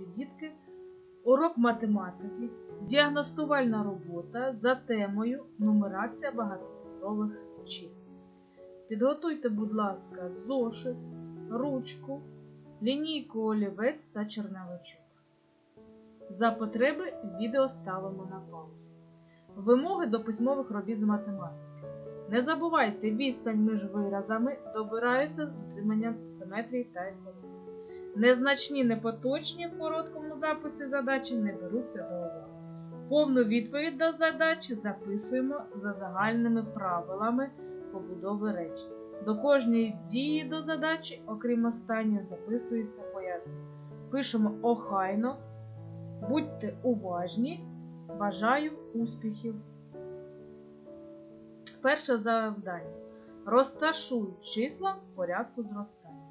любі дітки, урок математики, діагностувальна робота за темою нумерація багатоцифрових чисел. Підготуйте, будь ласка, зошит, ручку, лінійку олівець та чернавичок. За потреби відео ставимо на паузу. Вимоги до письмових робіт з математики. Не забувайте, відстань між виразами добираються з дотриманням симетрії та економії. Незначні непоточні в короткому записі задачі не беруться до уваги. Повну відповідь до задачі записуємо за загальними правилами побудови речень. До кожної дії до задачі, окрім останньої, записується пояснення. Пишемо охайно, будьте уважні, бажаю успіхів. Перше завдання. Розташуй числа в порядку зростання.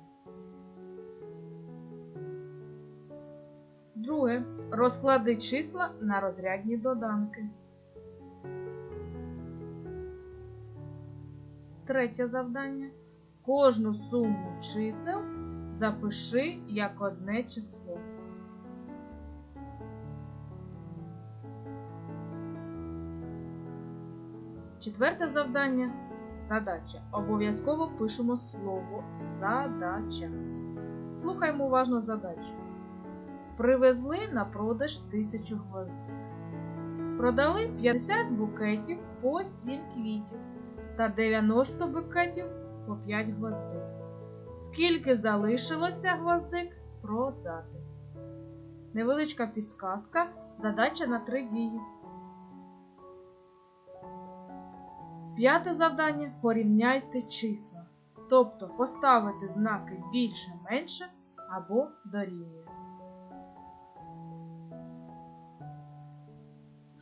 Друге. Розклади числа на розрядні доданки. Третє завдання. Кожну суму чисел запиши як одне число. Четверте завдання задача. Обов'язково пишемо слово задача. Слухаємо уважно задачу. Привезли на продаж тисячу гвоздик. Продали 50 букетів по 7 квітів та 90 букетів по 5 гвоздик. Скільки залишилося гвоздик продати? Невеличка підсказка. Задача на 3 дії. П'яте завдання порівняйте числа. Тобто поставити знаки більше менше або дорівнює.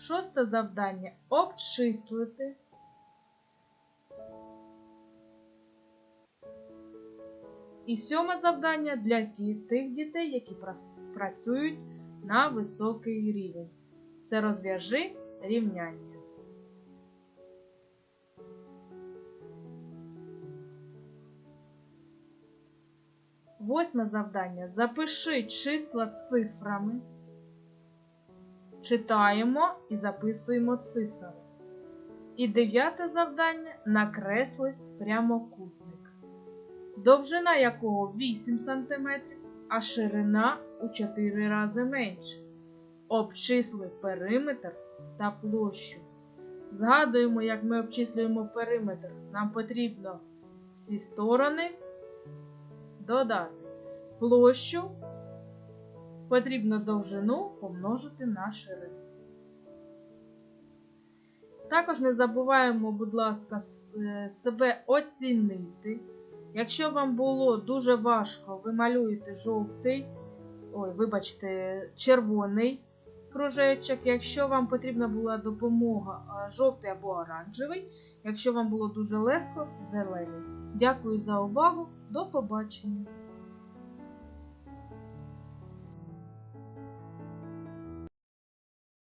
Шосте завдання обчислити. І сьоме завдання для тих дітей, які працюють на високий рівень. Це розв'яжи рівняння. Восьме завдання. Запиши числа цифрами. Читаємо і записуємо цифрами. І дев'яте завдання накресли прямокутник, довжина якого 8 см, а ширина у 4 рази менше. Обчисли периметр та площу. Згадуємо, як ми обчислюємо периметр. Нам потрібно всі сторони додати площу потрібно довжину помножити на ширину. Також не забуваємо, будь ласка, е, себе оцінити. Якщо вам було дуже важко, ви малюєте жовтий, ой, вибачте, червоний кружечок. Якщо вам потрібна була допомога жовтий або оранжевий, якщо вам було дуже легко, зелений. Дякую за увагу. До побачення!